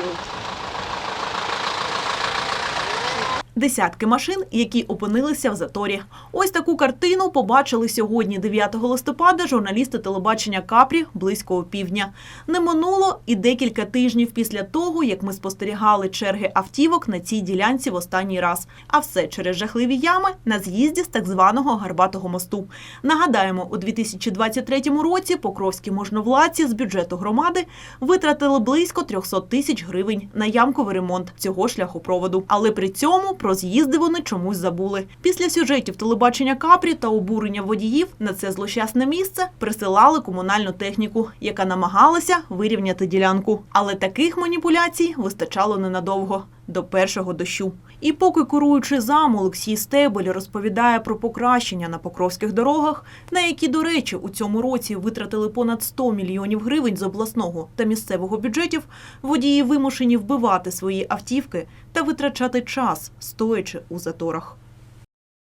field. Десятки машин, які опинилися в заторі. Ось таку картину побачили сьогодні, 9 листопада, журналісти телебачення Капрі близько опівдня. Не минуло і декілька тижнів після того, як ми спостерігали черги автівок на цій ділянці в останній раз. А все через жахливі ями на з'їзді з так званого Гарбатого мосту. Нагадаємо, у 2023 році покровські можновладці з бюджету громади витратили близько 300 тисяч гривень на ямковий ремонт цього шляхопроводу. Але при цьому про з'їзди вони чомусь забули. Після сюжетів телебачення Капрі та обурення водіїв на це злощасне місце присилали комунальну техніку, яка намагалася вирівняти ділянку. Але таких маніпуляцій вистачало ненадовго до першого дощу. І поки куруючи зам Олексій Стебель розповідає про покращення на покровських дорогах, на які, до речі, у цьому році витратили понад 100 мільйонів гривень з обласного та місцевого бюджетів, водії вимушені вбивати свої автівки та витрачати час, стоячи у заторах.